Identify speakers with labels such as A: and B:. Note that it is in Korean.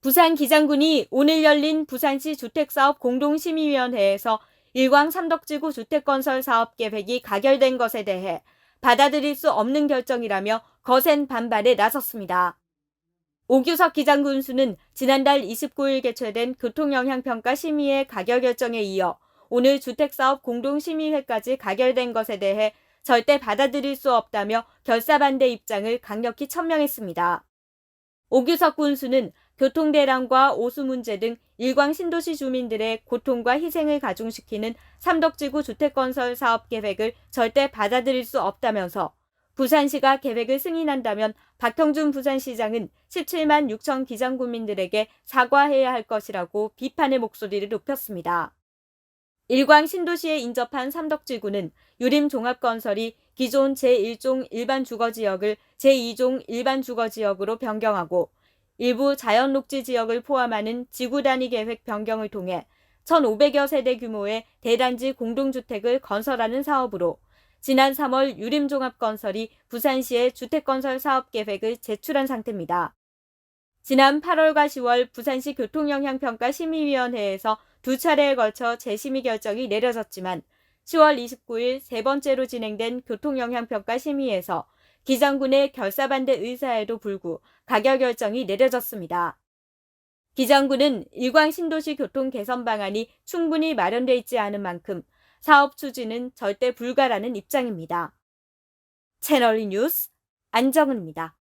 A: 부산 기장군이 오늘 열린 부산시 주택사업 공동심의위원회에서 일광 삼덕지구 주택건설 사업 계획이 가결된 것에 대해 받아들일 수 없는 결정이라며 거센 반발에 나섰습니다. 오규석 기장군수는 지난달 29일 개최된 교통영향평가 심의의 가결 결정에 이어 오늘 주택사업 공동심의회까지 가결된 것에 대해 절대 받아들일 수 없다며 결사반대 입장을 강력히 천명했습니다. 오규석 군수는 교통대란과 오수 문제 등 일광 신도시 주민들의 고통과 희생을 가중시키는 삼덕지구 주택건설 사업 계획을 절대 받아들일 수 없다면서 부산시가 계획을 승인한다면 박형준 부산시장은 17만 6천 기장군민들에게 사과해야 할 것이라고 비판의 목소리를 높였습니다. 일광 신도시에 인접한 삼덕지구는 유림 종합건설이 기존 제1종 일반 주거지역을 제2종 일반 주거지역으로 변경하고 일부 자연녹지 지역을 포함하는 지구 단위 계획 변경을 통해 1,500여 세대 규모의 대단지 공동주택을 건설하는 사업으로 지난 3월 유림종합건설이 부산시에 주택건설 사업 계획을 제출한 상태입니다. 지난 8월과 10월 부산시 교통영향평가 심의위원회에서 두 차례에 걸쳐 재심의 결정이 내려졌지만 10월 29일 세 번째로 진행된 교통영향평가 심의에서 기장군의 결사반대 의사에도 불구 가결 결정이 내려졌습니다. 기장군은 일광 신도시 교통 개선 방안이 충분히 마련돼 있지 않은 만큼 사업 추진은 절대 불가라는 입장입니다. 채널 뉴스 안정은입니다.